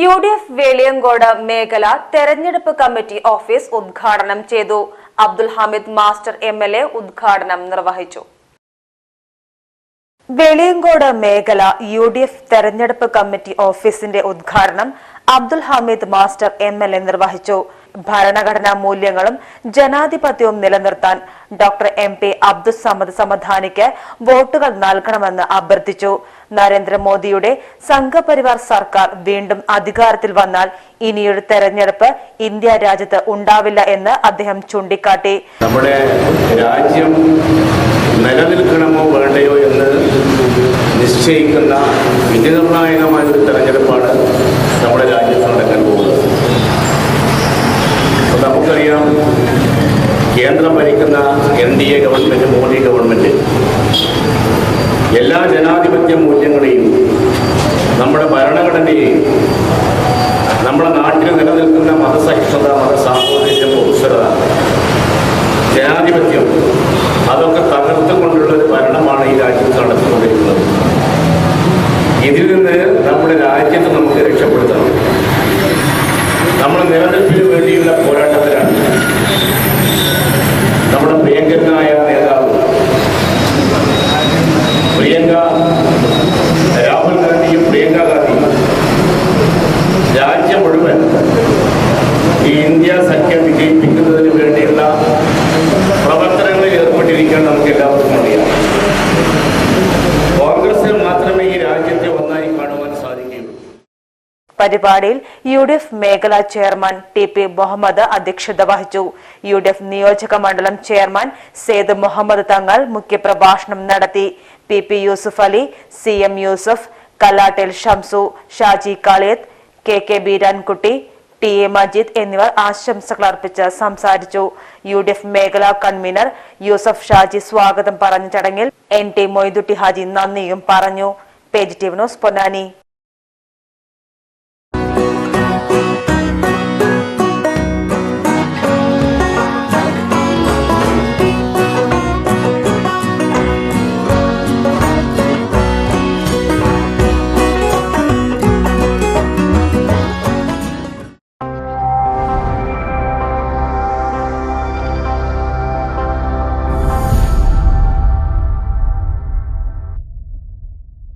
U D F വേളിയങ്കോട് മേഖല തെരഞ്ഞെടുപ്പ് committee office ഉദ്ഘാടനം ചെയ്തു. അബ്ദുൽ ഹമീദ് മാസ്റ്റർ എം ഉദ്ഘാടനം നിർവഹിച്ചു. വെളിയങ്കോട് മേഖല യു ഡി എഫ് തെരഞ്ഞെടുപ്പ് കമ്മിറ്റി ഓഫീസിന്റെ ഉദ്ഘാടനം Abdul Hameed master M L A നിർവഹിച്ചു. ഭരണഘടനാ മൂല്യങ്ങളും ജനാധിപത്യവും നിലനിർത്താൻ doctor M P Abdul Samad സമധാനിക്ക് വോട്ടുകൾ നൽകണമെന്ന് അഭ്യർത്ഥിച്ചു. നരേന്ദ്രമോദിയുടെ സംഘപരിവാർ സർക്കാർ വീണ്ടും അധികാരത്തിൽ വന്നാൽ ഇനിയൊരു തെരഞ്ഞെടുപ്പ് ഇന്ത്യ രാജ്യത്ത് ഉണ്ടാവില്ല എന്ന് അദ്ദേഹം ചൂണ്ടിക്കാട്ടി. നമ്മുടെ രാജ്യം നിലനിൽക്കണമോ വേണ്ടയോ എന്ന് നിശ്ചയിക്കുന്ന വിധിനിർണായകമായ ഒരു തെരഞ്ഞെടുപ്പാണ് നമ്മുടെ രാജ്യത്ത് നടക്കാൻ പോകുന്നത്. അപ്പോൾ നമുക്കറിയാം കേന്ദ്രം ഭരിക്കുന്ന N D A government Modi government എല്ലാ ജനാധിപത്യ മൂല്യങ്ങളെയും നമ്മുടെ ഭരണഘടനയെയും നമ്മുടെ നാട്ടിൽ നിലനിൽക്കുന്ന മതസഹിഷ്ണുത മതസാഹോദര്യം ബഹുസ്വരത ജനാധിപത്യം അതൊക്കെ തകർത്തുകൊണ്ടുള്ള ഒരു ഭരണമാണ് ഈ രാജ്യത്ത് നടത്തിക്കൊണ്ടിരിക്കുന്നത് ഇതിൽ നിന്ന് നമ്മുടെ രാജ്യത്തെ നമുക്ക് രക്ഷപ്പെടുത്തണം നമ്മുടെ നിലനിൽപ്പിന് വേണ്ടിയുള്ള പോരാട്ടത്തിലാണ്. നമ്മുടെ പ്രിയങ്കരനായ നേതാവ് പ്രിയങ്ക രാഹുൽ ഗാന്ധിയും പ്രിയങ്ക ഗാന്ധിയും രാജ്യം മുഴുവൻ ഈ ഇന്ത്യ സഖ്യം വിജയിപ്പിക്കുന്നതിന് വേണ്ടിയുള്ള പരിപാടിയിൽ യു ഡി എഫ് മേഖലാ ചെയർമാൻ ടി പി മുഹമ്മദ് അധ്യക്ഷത വഹിച്ചു. യു ഡി എഫ് നിയോജക മണ്ഡലം ചെയർമാൻ സെയ്ദ് മുഹമ്മദ് തങ്ങൾ മുഖ്യപ്രഭാഷണം നടത്തി. P P Yusuf Ali C M Yusuf Kalattil Shamsu Shaji Kaliyath K K Beerankutty T A Majeed എന്നിവർ ആശംസകൾ അർപ്പിച്ച് സംസാരിച്ചു. യു ഡി എഫ് മേഖലാ കൺവീനർ യൂസഫ് ഷാജി സ്വാഗതം പറഞ്ഞ ചടങ്ങിൽ എൻ ടി മൊയ്തുട്ടി ഹാജി നന്ദിയും പറഞ്ഞു. Page T news Ponnani.